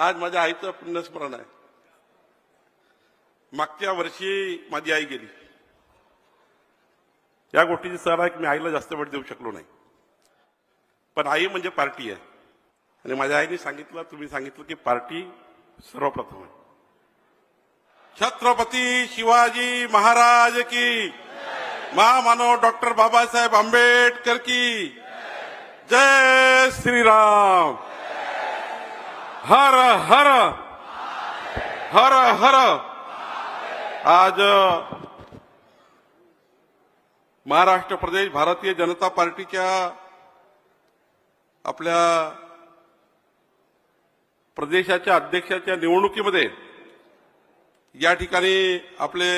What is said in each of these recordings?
आज माझ्या आईचं पुण्यस्मरण आहे. मागच्या वर्षी माझी आई गेली. या गोष्टीची सर आहे की मी आईला जास्त वेळ देऊ शकलो नाही. पण आई म्हणजे पार्टी आहे. आणि माझ्या आईने सांगितलं तुम्ही सांगितलं की पार्टी सर्वप्रथम आहे. छत्रपती शिवाजी महाराज की महामानव डॉक्टर बाबासाहेब आंबेडकर की. जय श्रीराम. हर हर हर हर। आज महाराष्ट्र प्रदेश भारतीय जनता पार्टीच्या आपल्या प्रदेशाच्या अध्यक्षाच्या निवडणुकीमध्ये या ठिकाणी आपले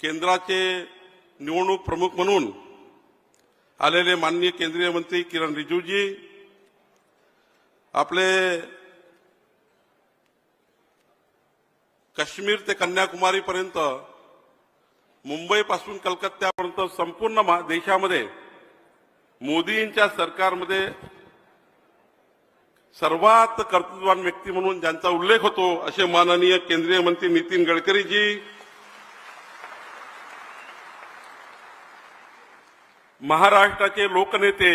केंद्राचे निवडणूक प्रमुख म्हणून आलेले माननीय केंद्रीय मंत्री किरण रिजिजूजी आपले काश्मीर ते कन्याकुमारीपर्यंत मुंबईपासून कलकत्त्यापर्यंत संपूर्ण देशामध्ये मोदींच्या सरकारमध्ये सर्वात कर्तृत्ववान व्यक्ती म्हणून ज्यांचा उल्लेख होतो असे माननीय केंद्रीय मंत्री नितीन गडकरीजी. महाराष्ट्राचे लोकनेते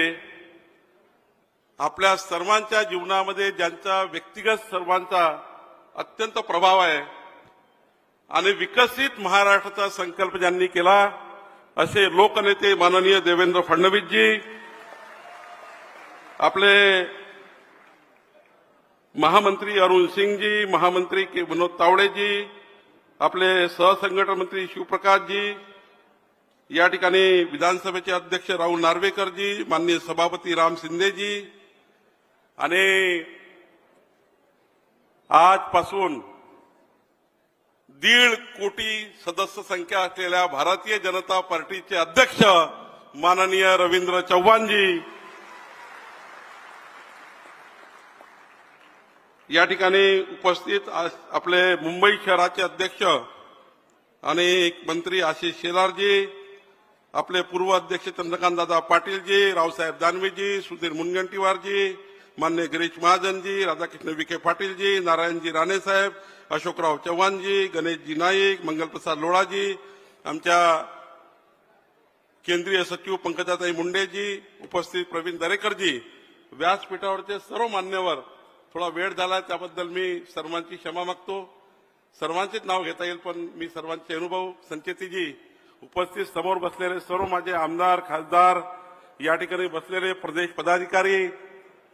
आपल्या सर्वांच्या जीवनामध्ये ज्यांचा व्यक्तिगत सर्वांचा अत्यंत प्रभाव आहे आणि विकसित महाराष्ट्राचा संकल्प ज्यांनी केला असे लोकनेते माननीय देवेंद्र फडणवीसजी आपले महामंत्री अरुण सिंगजी महामंत्री के विनोद तावडेजी आपले सहसंघटन मंत्री शिवप्रकाशजी या ठिकाणी विधानसभेचे अध्यक्ष राहुल नार्वेकरजी माननीय सभापती राम शिंदेजी आणि आजपासून दीड कोटी सदस्य संख्या असलेल्या भारतीय जनता पार्टीचे अध्यक्ष माननीय रवींद्र चव्हाणजी या ठिकाणी उपस्थित आपले मुंबई शहराचे अध्यक्ष आणि मंत्री आशिष शेलारजी आपले पूर्व अध्यक्ष चंद्रकांतदादा पाटीलजी रावसाहेब दानवेजी सुधीर मुनगंटीवारजी मान्य गिरीश महाजनजी राधाकृष्ण विखे पाटीलजी नारायणजी राणेसाहेब अशोकराव चव्हाणजी गणेशजी नाईक मंगलप्रसाद लोळाजी आमच्या केंद्रीय सचिव पंकजाताई मुंडेजी उपस्थित प्रवीण दरेकरजी व्यासपीठावरचे सर्व मान्यवर थोडा वेळ झाला त्याबद्दल मी सर्वांची क्षमा मागतो. सर्वांचेच नाव घेता येईल पण मी सर्वांचे अनुभव संचेतीजी उपस्थित समोर बसलेले सर्व माझे आमदार खासदार या ठिकाणी बसलेले प्रदेश पदाधिकारी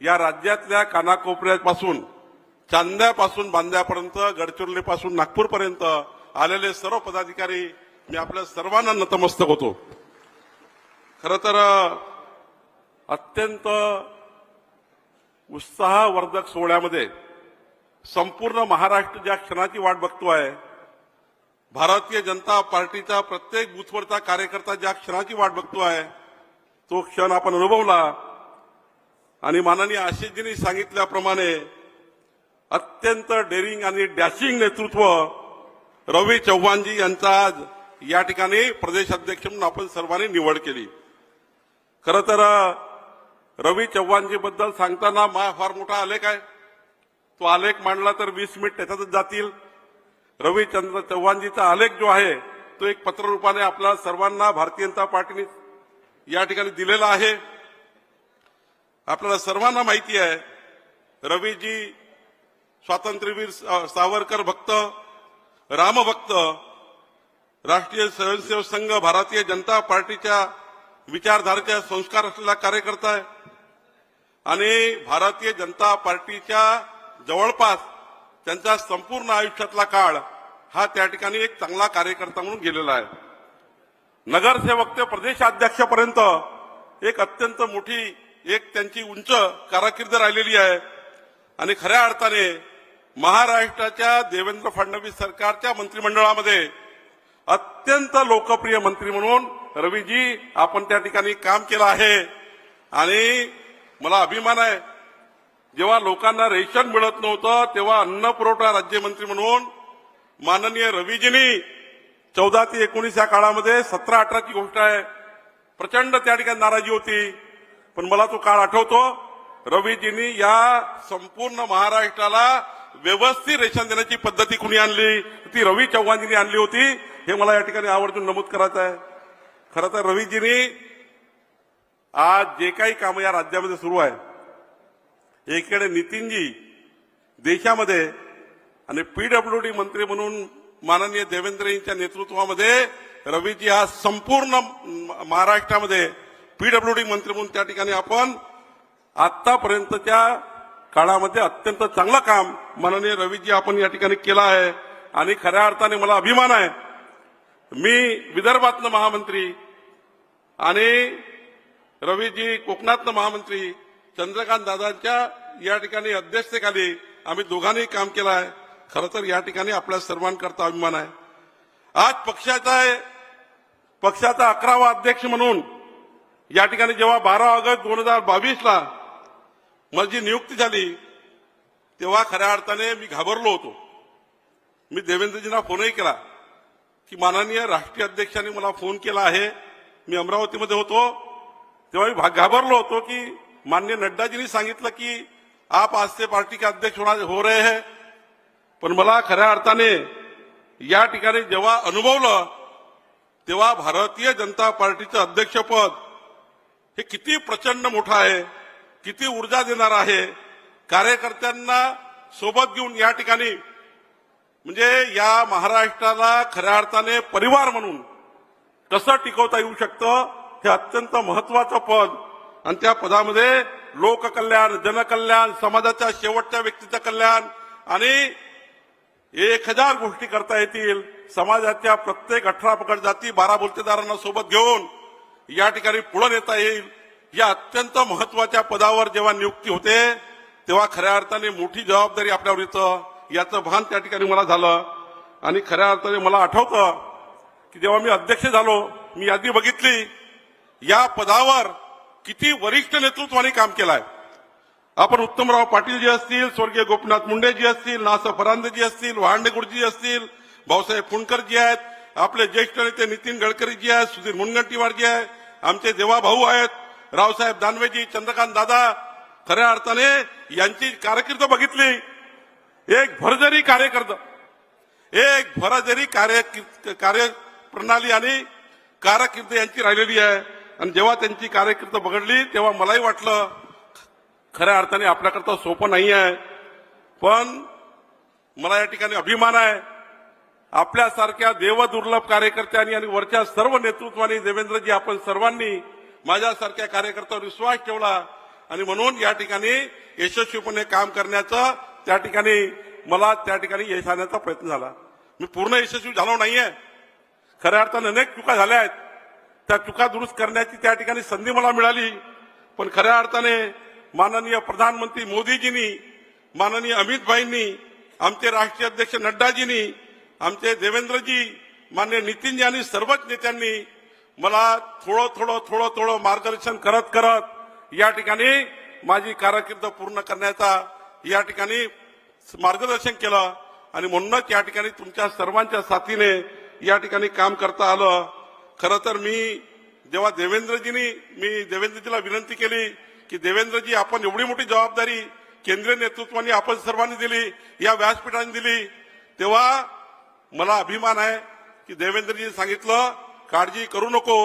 या राज्यातल्या कानाकोपऱ्यापासून चांद्यापासून बांद्यापर्यंत गडचिरोलीपासून नागपूरपर्यंत आलेले सर्व पदाधिकारी मी आपल्या सर्वांना नतमस्तक होतो. खर तर अत्यंत उत्साहवर्धक सोहळ्यामध्ये संपूर्ण महाराष्ट्र ज्या क्षणाची वाट बघतो आहे भारतीय जनता पार्टीचा प्रत्येक बुथवरचा कार्यकर्ता ज्या क्षणाची वाट बघतो आहे तो क्षण आपण अनुभवला. आणि माननीय आशिषजींनी सांगितल्याप्रमाणे अत्यंत डेरिंग आणि डॅशिंग नेतृत्व रवी चव्हाणजी यांचा आज या ठिकाणी प्रदेश अध्यक्ष म्हणून आपण सर्वांनी निवड केली. खरं तर रवी चव्हाणजी बद्दल सांगताना मा फार मोठा आलेख आहे. तो आलेख मांडला तर वीस मिनिट त्याच्यातच जातील. रविचंद्र चव्हाणजीचा आलेख जो आहे तो एक पत्ररूपाने आपल्या सर्वांना भारतीय जनता पार्टीने या ठिकाणी दिलेला आहे. आपल्याला सर्वांना माहिती आहे रवीजी स्वातंत्र्यवीर सा- सावरकर भक्त रामभक्त राष्ट्रीय स्वयंसेवक संघ भारतीय जनता पार्टीच्या विचारधारेच्या संस्कार असलेला कार्यकर्ता आहे. आणि भारतीय जनता पार्टीच्या जवळपास त्यांचा संपूर्ण आयुष्यातला काळ हा त्या ठिकाणी एक चांगला कार्यकर्ता म्हणून गेलेला आहे. नगरसेवक ते प्रदेशाध्यक्षपर्यंत एक अत्यंत मोठी एक त्यांची उंच कारकीर्द राहिलेली आहे. आणि खऱ्या अर्थाने महाराष्ट्राच्या देवेंद्र फडणवीस सरकारच्या मंत्रिमंडळामध्ये अत्यंत लोकप्रिय मंत्री म्हणून रवीजी आपण त्या ठिकाणी काम केलं आहे. आणि मला अभिमान आहे जेव्हा लोकांना रेशन मिळत नव्हतं तेव्हा अन्न पुरवठा राज्यमंत्री म्हणून माननीय रवीजींनी चौदा ते एकोणीस या काळामध्ये सतरा अठराची गोष्ट आहे. प्रचंड त्या ठिकाणी नाराजी होती. पण मला तो काळ आठवतो रवीजींनी या संपूर्ण महाराष्ट्राला व्यवस्थित रेशन देण्याची पद्धती कुणी आणली? ती रवी चव्हाणजींनी आणली होती. हे मला या ठिकाणी आवर्जून नमूद करायचं आहे. खरं तर रवीजींनी आज जे काही कामं या राज्यामध्ये सुरू आहे एकीकडे नितीनजी देशामध्ये आणि पीडब्ल्यूडी मंत्री म्हणून माननीय देवेंद्र यांच्या नेतृत्वामध्ये रवीजी हा संपूर्ण महाराष्ट्रामध्ये पीडब्ल्यूडी मंत्री म्हणून त्या ठिकाणी आपण आतापर्यंतच्या काळामध्ये अत्यंत चांगलं काम माननीय रवीजी आपण या ठिकाणी केलं आहे आणि खऱ्या अर्थाने मला अभिमान आहे. मी विदर्भातनं महामंत्री आणि रवीजी कोकणातनं महामंत्री चंद्रकांत दादांच्या या ठिकाणी अध्यक्षतेखाली आम्ही दोघांनी काम केलं आहे. खरं तर या ठिकाणी आपल्या सर्वांकरता अभिमान आहे. आज पक्षाचा पक्षाचा अकरावा अध्यक्ष म्हणून या ठिकाणी जेव्हा बारा ऑगस्ट दोन हजार बावीसला माझी नियुक्ती झाली तेव्हा खऱ्या अर्थाने मी घाबरलो होतो. मी देवेंद्रजींना फोनही केला की माननीय राष्ट्रीय अध्यक्षांनी मला फोन केला आहे. मी अमरावतीमध्ये होतो. तेव्हा मी घाबरलो होतो की मान्य नड्डाजींनी सांगितलं की आप आज से पार्टी के अध्यक्ष होणार हो रहे हैं. पण मला खऱ्या अर्थाने या ठिकाणी जेव्हा अनुभवलं तेव्हा भारतीय जनता पार्टीचं अध्यक्षपद हे किती प्रचंड मोठं आहे किती ऊर्जा देणार आहे. कार्यकर्त्यांना सोबत घेऊन या ठिकाणी म्हणजे या महाराष्ट्राला खऱ्या अर्थाने परिवार म्हणून कसं टिकवता येऊ शकतं हे अत्यंत महत्वाचं पद. आणि त्या पदामध्ये लोककल्याण जनकल्याण समाजाच्या शेवटच्या व्यक्तीचं कल्याण आणि एक हजार गोष्टी करता येतील. समाजाच्या प्रत्येक अठरा पकड जाती बारा बोलतेदारांना सोबत घेऊन या ठिकाणी पुढे नेता येईल या अत्यंत महत्त्वाच्या पदावर जेव्हा नियुक्ती होते तेव्हा खऱ्या अर्थाने मोठी जबाबदारी आपल्यावर येतं. याचं भान त्या ठिकाणी मला झालं. आणि खऱ्या अर्थाने मला आठवतं की जेव्हा मी अध्यक्ष झालो मी यादी बघितली या पदावर किती वरिष्ठ नेतृत्वाने काम केलं आहे आपण उत्तमराव पाटील जी असतील स्वर्गीय गोपीनाथ मुंडे जी असतील नासा फरांदे जी असतील वहांडेगुडजी असतील भाऊसाहेब फुंडकर जी आहेत आपले ज्येष्ठ नेते नितीन गडकरीजी आहेत सुधीर मुनगंटीवारजी आहेत आहे आमचे देवा भाऊ आहेत रावसाहेब दानवेजी चंद्रकांत दादा खऱ्या अर्थाने यांची कारकीर्द बघितली. एक भरजरी कार्यकर्ता एक भरजरी कार्य कार्यप्रणाली आणि कारकीर्द यांची राहिलेली आहे. आणि जेव्हा त्यांची कारकीर्द बघडली तेव्हा मलाही वाटलं खऱ्या अर्थाने आपल्याकरता सोपं नाही आहे पण मला या ठिकाणी अभिमान आहे. आपल्यासारख्या देवदुर्लभ कार्यकर्त्यांनी आणि वरच्या सर्व नेतृत्वाने देवेंद्रजी आपण सर्वांनी माझ्यासारख्या कार्यकर्त्यावर विश्वास ठेवला आणि म्हणून या ठिकाणी यशस्वीपणे काम करण्याचं त्या ठिकाणी मला त्या ठिकाणी यश आणण्याचा प्रयत्न झाला. मी पूर्ण यशस्वी झालो नाहीये. खऱ्या अर्थाने अनेक चुका झाल्या आहेत. त्या चुका दुरुस्त करण्याची त्या ठिकाणी संधी मला मिळाली. पण खऱ्या अर्थाने माननीय प्रधानमंत्री मोदीजींनी माननीय अमित भाईंनी आमचे राष्ट्रीय अध्यक्ष नड्डाजींनी आमचे देवेंद्रजी मान्य नितीनजी आणि सर्वच नेत्यांनी मला थोडं थोडं थोडं थोडं मार्गदर्शन करत करत या ठिकाणी माझी कारकीर्द पूर्ण करण्याचा या ठिकाणी मार्गदर्शन केलं आणि म्हणूनच या ठिकाणी तुमच्या सर्वांच्या साथीने या ठिकाणी काम करता आलं. खरं तर मी जेव्हा देवेंद्रजींनी मी देवेंद्रजीला विनंती केली की देवेंद्रजी आपण एवढी मोठी जबाबदारी केंद्रीय नेतृत्वाने आपण सर्वांनी दिली या व्यासपीठाने दिली तेव्हा मला अभिमान आहे की देवेंद्रजी सांगितलं काळजी करू नको.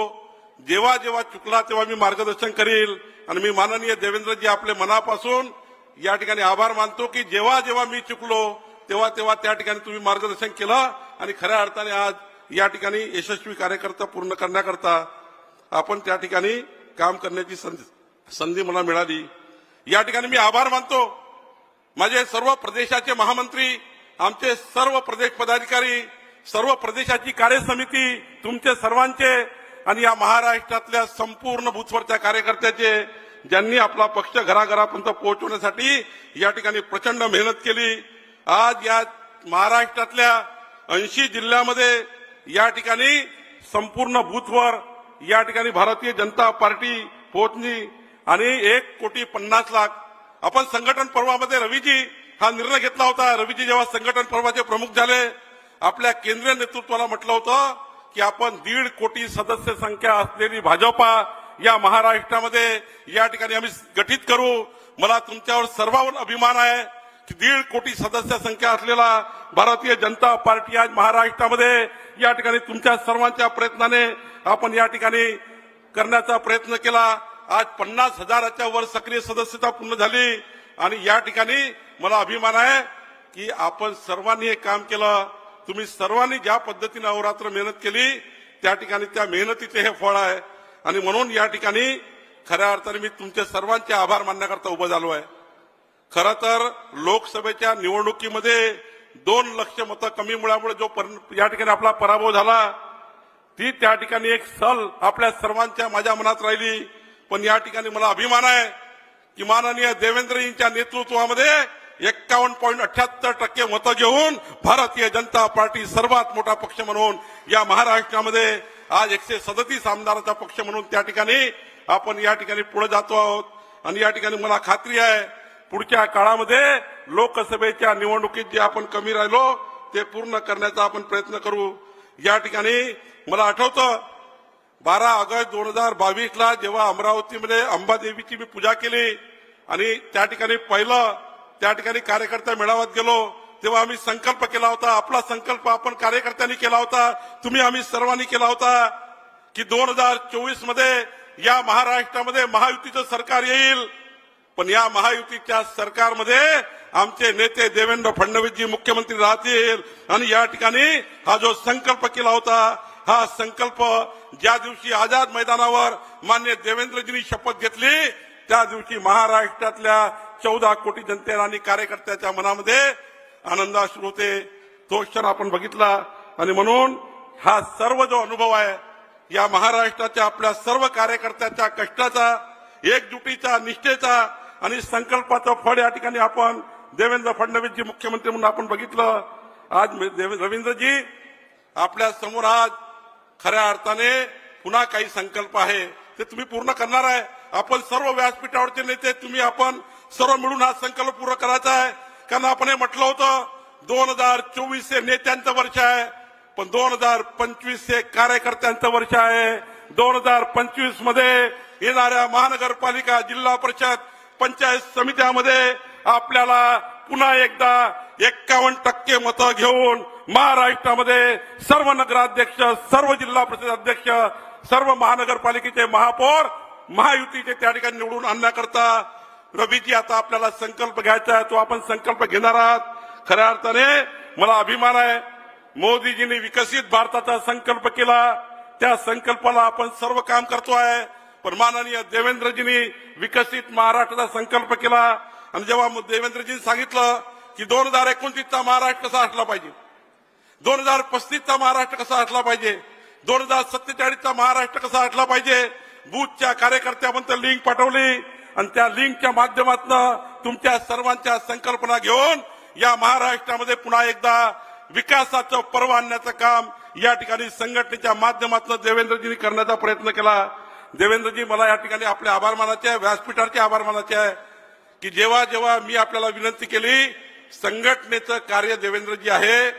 जेव्हा जेव्हा चुकला तेव्हा मी मार्गदर्शन करील. आणि मी माननीय देवेंद्रजी आपले मनापासून या ठिकाणी आभार मानतो की जेव्हा जेव्हा मी चुकलो तेव्हा तेव्हा त्या ठिकाणी तुम्ही मार्गदर्शन केलं. आणि खऱ्या अर्थाने आज या ठिकाणी यशस्वी कार्यकर्ता पूर्ण करण्याकरता आपण त्या ठिकाणी काम करण्याची संधी संधी मला मिळाली. या ठिकाणी मी आभार मानतो. माझे सर्व प्रदेशाचे महामंत्री आमचे सर्व प्रदेश पदाधिकारी सर्व प्रदेशाची कार्यसमिती तुमचे सर्वांचे आणि या महाराष्ट्रातल्या संपूर्ण बुथवरच्या कार्यकर्त्याचे ज्यांनी आपला पक्ष घराघरापर्यंत पोहोचवण्यासाठी या ठिकाणी प्रचंड मेहनत केली. आज या महाराष्ट्रातल्या ऐंशी जिल्ह्यामध्ये या ठिकाणी संपूर्ण बूथवर या ठिकाणी भारतीय जनता पार्टी पोहोचली आणि एक कोटी पन्नास लाख. आपण संघटन पर्वामध्ये रवीजी हा निर्णय घेतला होता. रवीजी जेव्हा संघटन पर्वाचे प्रमुख झाले आपल्या केंद्रीय नेतृत्वाला म्हटलं होतं की आपण दीड कोटी सदस्य संख्या असलेली भाजपा या महाराष्ट्रामध्ये या ठिकाणी आम्ही गठीत करू. मला तुमच्यावर सर्वांवर अभिमान आहे की दीड कोटी सदस्य संख्या असलेला भारतीय जनता पार्टी आज महाराष्ट्रामध्ये या ठिकाणी तुमच्या सर्वांच्या प्रयत्नाने आपण या ठिकाणी करण्याचा प्रयत्न केला. आज पन्नास हजाराच्या वर सक्रिय सदस्यता पूर्ण झाली आणि या ठिकाणी मला अभिमान आहे की आपण सर्वांनी हे काम केलं. तुम्ही सर्वांनी ज्या पद्धतीने अहोरात्र मेहनत केली त्या ठिकाणी त्या मेहनतीचे हे फळ आहे. आणि म्हणून या ठिकाणी खऱ्या अर्थाने मी तुमचे सर्वांचे आभार मानण्याकरता उभं झालो आहे. खरं तर लोकसभेच्या निवडणुकीमध्ये दोन लक्ष मतं कमी मुळामुळे जो पर- या ठिकाणी आपला पराभव झाला ती त्या ठिकाणी एक सल आपल्या सर्वांच्या माझ्या मनात राहिली. पण या ठिकाणी मला अभिमान आहे की माननीय देवेंद्रजींच्या नेतृत्वामध्ये एक्कावन्न पॉईंट अठ्याहत्तर टक्के मतं घेऊन भारतीय जनता पार्टी सर्वात मोठा पक्ष म्हणून या महाराष्ट्रामध्ये आज एकशे सदतीस आमदाराचा पक्ष म्हणून त्या ठिकाणी आपण या ठिकाणी पुढे जातो आहोत. आणि या ठिकाणी मला खात्री आहे पुढच्या काळामध्ये लोकसभेच्या निवडणुकीत जे आपण कमी राहिलो ते पूर्ण करण्याचा आपण प्रयत्न करू. या ठिकाणी मला आठवतं बारा ऑगस्ट दोन हजार बावीसला जेव्हा अमरावतीमध्ये अंबादेवीची मी पूजा केली आणि त्या ठिकाणी पहिलं त्या ठिकाणी कार्यकर्ता मेळाव्यात गेलो तेव्हा आम्ही संकल्प केला होता आपला संकल्प आपण कार्यकर्त्यांनी केला होता तुम्ही आम्ही सर्वांनी केला होता की दोन हजार चोवीसमध्ये या महाराष्ट्रामध्ये महायुतीचं सरकार येईल. पण या महायुतीच्या सरकारमध्ये आमचे नेते देवेंद्र फडणवीसजी मुख्यमंत्री राहतील. आणि या ठिकाणी हा जो संकल्प केला होता हा संकल्प ज्या दिवशी आझाद मैदानावर मान्य देवेंद्रजींनी शपथ घेतली त्या दिवशी महाराष्ट्रातल्या चौदा कोटी जनतेला आणि कार्यकर्त्याच्या मनामध्ये आनंदाश्रू होते. तो क्षण आपण बघितला आणि म्हणून हा सर्व जो अनुभव आहे या महाराष्ट्राच्या आपल्या सर्व कार्यकर्त्याच्या कष्टाचा एकजुटीचा निष्ठेचा आणि संकल्पाचं फळ या ठिकाणी आपण देवेंद्र फडणवीसजी मुख्यमंत्री म्हणून आपण बघितलं. आज रवींद्रजी आपल्यासमोर आज खऱ्या अर्थाने पुन्हा काही संकल्प आहे. ते तुम्ही पूर्ण करणार आहे. आपण सर्व व्यासपीठावरचे नेते तुम्ही आपण सर्व मिळून हा संकल्प पूर्ण करायचा आहे. कारण आपण हे म्हटलं होतं दोन हजार चोवीस हे नेत्यांचं वर्ष आहे पण दोन हजार पंचवीस हे कार्यकर्त्यांचं वर्ष आहे. दोन हजार पंचवीसमध्ये येणाऱ्या महानगरपालिका जिल्हा परिषद पंचायत समित्यामध्ये आपल्याला पुन्हा एकदा एक्कावन्न टक्के मतं घेऊन महाराष्ट्रामध्ये सर्व नगराध्यक्ष सर्व जिल्हा परिषद अध्यक्ष सर्व महानगरपालिकेचे महापौर महायुतीचे त्या ठिकाणी निवडून आणण्याकरता रवीजी आता आपल्याला संकल्प घ्यायचा आहे तो आपण संकल्प घेणार आहात. खऱ्या अर्थाने मला अभिमान आहे. मोदीजींनी विकसित भारताचा संकल्प केला. त्या संकल्पाला आपण सर्व काम करतो आहे. पण माननीय देवेंद्रजींनी विकसित महाराष्ट्राचा संकल्प केला. आणि जेव्हा देवेंद्रजींनी सांगितलं की दोन हजार एकोणतीसचा महाराष्ट्र कसा असला पाहिजे? दोन हजार पस्तीसचा महाराष्ट्र कसा असला पाहिजे? दोन हजार सत्तेचाळीसचा महाराष्ट्र कसा असला पाहिजे? बूथच्या कार्यकर्त्यापर्यंत लिंक पाठवली. आणि त्या लिंकच्या माध्यमातून तुमच्या सर्वांच्या संकल्पना घेऊन या महाराष्ट्रामध्ये पुन्हा एकदा विकासाचं पर्व आणण्याचं काम या ठिकाणी संघटनेच्या माध्यमातून देवेंद्रजींनी करण्याचा प्रयत्न केला. देवेंद्रजी मला या ठिकाणी आपले आभार मानायचे आहे व्यासपीठाचे आभार मानायचे आहे की जेव्हा जेव्हा मी आपल्याला विनंती केली संघटनेचं कार्य देवेंद्रजी आहे.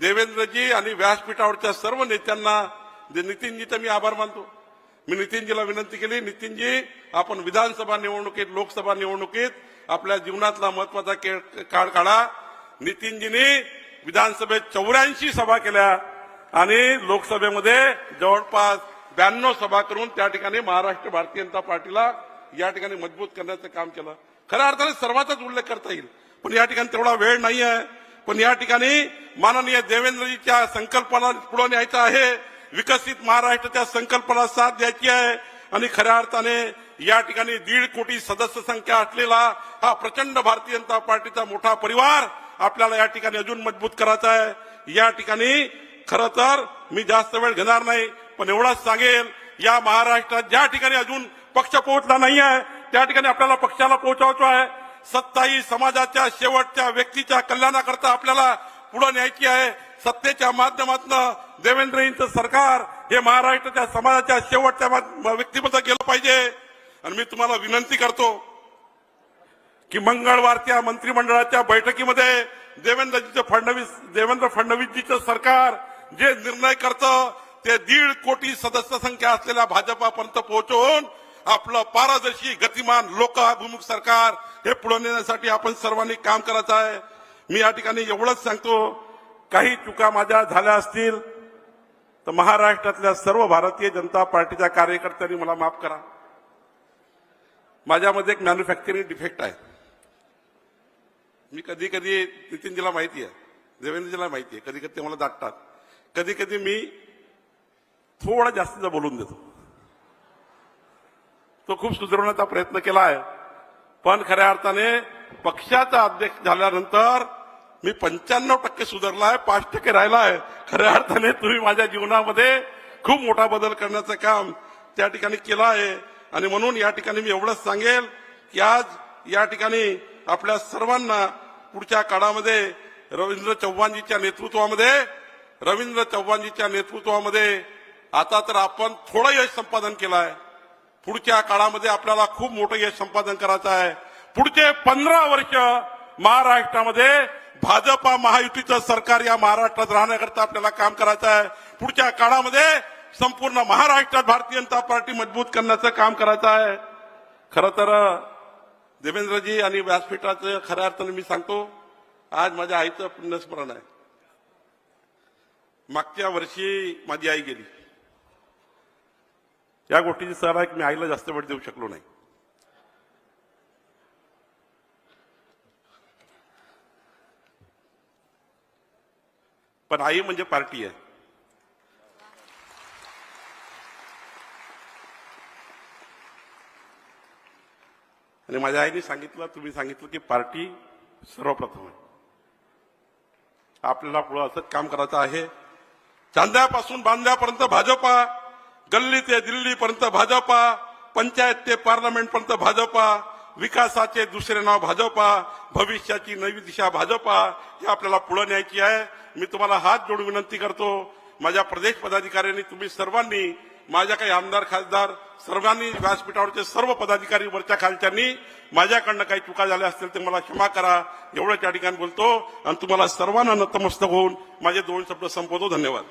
देवेंद्रजी आणि व्यासपीठावरच्या सर्व नेत्यांना जे नितीनजीचा मी आभार मानतो. मी नितीनजीला विनंती केली. नितीनजी आपण विधानसभा निवडणुकीत लोकसभा निवडणुकीत आपल्या जीवनातला महत्त्वाचा काळ काढा. नितीनजींनी विधानसभेत चौऱ्याऐंशी सभा केल्या आणि लोकसभेमध्ये जवळपास ब्याण्णव सभा करून त्या ठिकाणी महाराष्ट्र भारतीय जनता पार्टीला या ठिकाणी मजबूत करण्याचं काम केलं. खऱ्या अर्थाने सर्वांचाच उल्लेख करता येईल. पण या ठिकाणी तेवढा वेळ नाही आहे पण या ठिकाणी माननीय देवेंद्रजीच्या संकल्पाला पुढे न्यायचं आहे. विकसित महाराष्ट्राच्या संकल्पना साथ द्यायची आहे. आणि खऱ्या अर्थाने या ठिकाणी दीड कोटी सदस्य संख्या असलेला हा प्रचंड भारतीय जनता पार्टीचा मोठा परिवार आपल्याला या ठिकाणी अजून मजबूत करायचा आहे. या ठिकाणी खरं तर मी जास्त वेळ घेणार नाही पण एवढाच सांगेल या महाराष्ट्रात ज्या ठिकाणी अजून पक्ष पोहोचला नाही आहे त्या ठिकाणी आपल्याला पक्षाला पोहोचवायचो आहे. सत्ताई समाजाच्या शेवटच्या व्यक्तीच्या कल्याणाकरता आपल्याला पुढे न्यायची आहे. सत्तेच्या माध्यमातून देवेंद्रजींचं सरकार हे महाराष्ट्राच्या समाजाच्या शेवटच्या मा- गेलं पाहिजे. आणि मी तुम्हाला विनंती करतो की मंगळवारच्या मंत्रिमंडळाच्या बैठकीमध्ये देवेंद्रजीचं फडणवीस देवेंद्र फडणवीसजीचं सरकार जे निर्णय करतं ते दीड कोटी सदस्य संख्या असलेल्या भाजपापर्यंत पोहोचवून आपलं पारदर्शी गतिमान लोकाभिमुख सरकार हे पुढे नेण्यासाठी आपण सर्वांनी काम करायचं आहे. मी या ठिकाणी एवढंच सांगतो. काही चुका माझ्या झाल्या असतील तर महाराष्ट्रातल्या सर्व भारतीय जनता पार्टीच्या कार्यकर्त्यांनी मला माफ करा. माझ्यामध्ये एक मॅन्युफॅक्चरिंग डिफेक्ट आहे. मी कधी कधी नितीनजीला माहिती आहे देवेंद्रजीला माहिती आहे कधी कधी ते मला दाटतात. कधी कधी मी थोडा जास्तीचा बोलून देतो. तो खूप सुधरवण्याचा प्रयत्न केला आहे. पण खऱ्या अर्थाने पक्षाचा अध्यक्ष झाल्यानंतर मी पंच्याण्णव टक्के सुधारला आहे पाच टक्के राहिला आहे खऱ्या अर्थाने तुम्ही माझ्या जीवनामध्ये खूप मोठा बदल करण्याचं काम त्या ठिकाणी केलं आहे. आणि म्हणून या ठिकाणी मी एवढंच सांगेल की आज या ठिकाणी आपल्या सर्वांना पुढच्या काळामध्ये रवींद्र चव्हाणजीच्या नेतृत्वामध्ये रवींद्र चव्हाणजीच्या नेतृत्वामध्ये आता तर आपण थोडं यश संपादन केलं आहे पुढच्या काळामध्ये आपल्याला खूप मोठं यश संपादन करायचं आहे. पुढचे पंधरा वर्ष महाराष्ट्रामध्ये भाजपा महायुतीचं सरकार या महाराष्ट्रात राहण्याकरता आपल्याला काम करायचं आहे. पुढच्या काळामध्ये संपूर्ण महाराष्ट्रात भारतीय जनता पार्टी मजबूत करण्याचं काम करायचं आहे. खरं तर देवेंद्रजी आणि व्यासपीठाचं खऱ्या अर्थाने मी सांगतो आज माझ्या आईचं पुण्यस्मरण आहे. मागच्या वर्षी माझी आई गेली. या गोष्टीची सर आहे की मी आईला जास्त वेळ देऊ शकलो नाही. पण आई म्हणजे पार्टी आहे. आणि माझ्या आईने सांगितलं तुम्ही सांगितलं की पार्टी सर्वप्रथम आहे. आपल्याला पुढं असंच काम करायचं आहे. चांद्यापासून बांध्यापर्यंत भाजपा गल्ली ते दिल्लीपर्यंत भाजपा पंचायत ते पार्लमेंटपर्यंत भाजपा विकासाचे दुसरे नाव भाजपा भविष्याची नवी दिशा भाजपा हे आपल्याला पुढे न्यायची आहे. मी तुम्हाला हात जोडून विनंती करतो माझ्या प्रदेश पदाधिकाऱ्यांनी तुम्ही सर्वांनी माझ्या काही आमदार खासदार सर्वांनी व्यासपीठावरचे सर्व पदाधिकारी वरच्या खालच्यांनी माझ्याकडनं काही चुका झाल्या असतील ते मला क्षमा करा. एवढं त्या ठिकाणी बोलतो. आणि तुम्हाला सर्वांना नतमस्तक होऊन माझे दोन शब्द संपवतो. धन्यवाद.